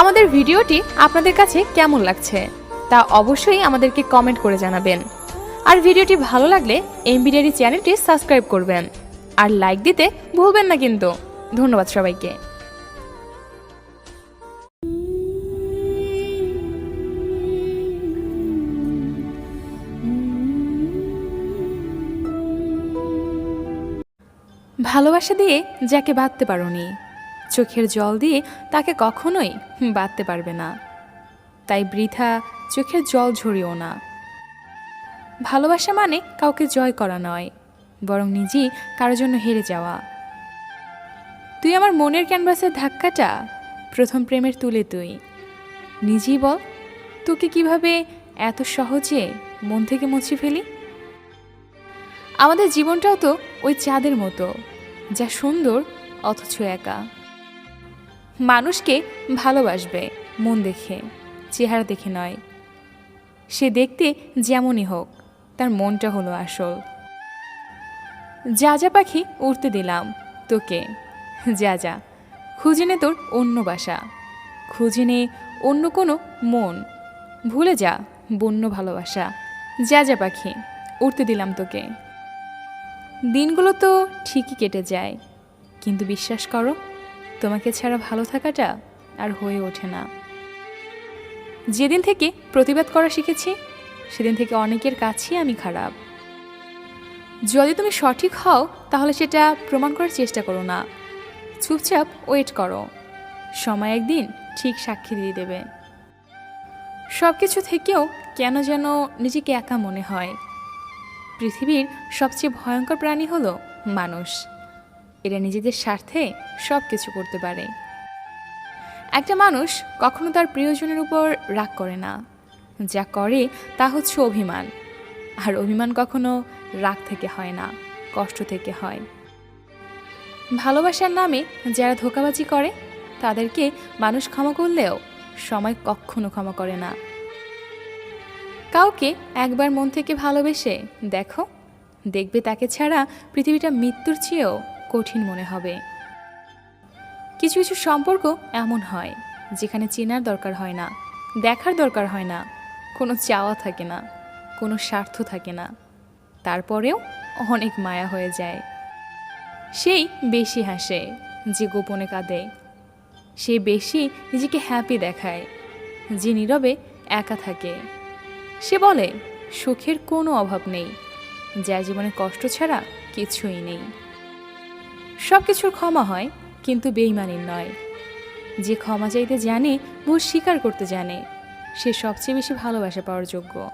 আমাদের ভিডিওটি আপনাদের কাছে কেমন লাগছে তা অবশ্যই আমাদেরকে কমেন্ট করে জানাবেন। আর ভিডিওটি ভালো লাগলে এমবিডিআরি চ্যানেলটি সাবস্ক্রাইব করবেন। আর লাইক দিতে ভুলবেন না কিন্তু। ধন্যবাদ সবাইকে। ভালোবাসা দিয়ে যাকে বাঁধতে পারোনি চোখের জল দিয়ে তাকে কখনোই বাঁধতে পারবে না। তাই বৃথা চোখের জল ঝরিও না। ভালোবাসা মানে কাউকে জয় করা নয়, বরং নিজেই কারোর জন্য হেরে যাওয়া। তুই আমার মনের ক্যানভাসের ধাক্কাটা প্রথম প্রেমের তুলে তুই। নিজেই বল, তোকে কীভাবে এত সহজে মন থেকে মুছে ফেলি? আমাদের জীবনটাও তো ওই চাঁদের মতো, যা সুন্দর অথচ একা। মানুষকে ভালোবাসবে, মন দেখে, চেহারা দেখে নয়। সে দেখতে যেমনই হোক, তার মনটা হলো আসল। যা যা পাখি উড়তে দিলাম, তোকে। যা যা, খুঁজে নে তোর অন্য বাসা। খুঁজে নে অন্য কোনো মন। ভুলে যা বন্য ভালোবাসা। যা যা পাখি উড়তে দিলাম তোকে। দিনগুলো তো ঠিকই কেটে যায়, কিন্তু বিশ্বাস করো তোমাকে ছাড়া ভালো থাকাটা আর হয়ে ওঠে না। যেদিন থেকে প্রতিবাদ করা শিখেছি, সেদিন থেকে অনেকের কাছেই আমি খারাপ। যদি তুমি সঠিক হও, তাহলে সেটা প্রমাণ করার চেষ্টা করো না। চুপচাপ ওয়েট করো। সময় একদিন ঠিক সাক্ষী দিয়ে দেবে। সব কিছু থেকেও কেন যেন নিজেকে একা মনে হয়। পৃথিবীর সবচেয়ে ভয়ঙ্কর প্রাণী হলো মানুষ। এরা নিজেদের স্বার্থে সব কিছু করতে পারে। একটা মানুষ কখনো তার প্রিয়জনের উপর রাগ করে না। যা করে তা হচ্ছে অভিমান। আর অভিমান কখনো রাগ থেকে হয় না, কষ্ট থেকে হয়। ভালোবাসার নামে যারা ধোকাবাজি করে, তাদেরকে মানুষ ক্ষমা করলেও সময় কখনো ক্ষমা করে না। কাউকে একবার মন থেকে ভালোবেসে দেখো, দেখবে তাকে ছাড়া পৃথিবীটা মৃত্যুর চেয়েও কঠিন মনে হবে। কিছু কিছু সম্পর্ক এমন হয়, যেখানে চেনার দরকার হয় না, দেখার দরকার হয় না, কোনো চাওয়া থাকে না, কোনো স্বার্থ থাকে না। তারপরেও অনেক মায়া হয়ে যায়। সেই বেশি হাসে, যে গোপনে কাঁদে। সে বেশি নিজেকে হ্যাপি দেখায়, যে নীরবে একা থাকে। সে বলে, সুখের কোনো অভাব নেই। যা জীবনে কষ্ট ছাড়া কিছুই নেই। সব কিছুর ক্ষমা হয়, কিন্তু বেইমানির নয়। যে ক্ষমা চাইতে জানে, ভুল স্বীকার করতে জানে। সে সবচেয়ে বেশি ভালোবাসা পাওয়ার যোগ্য।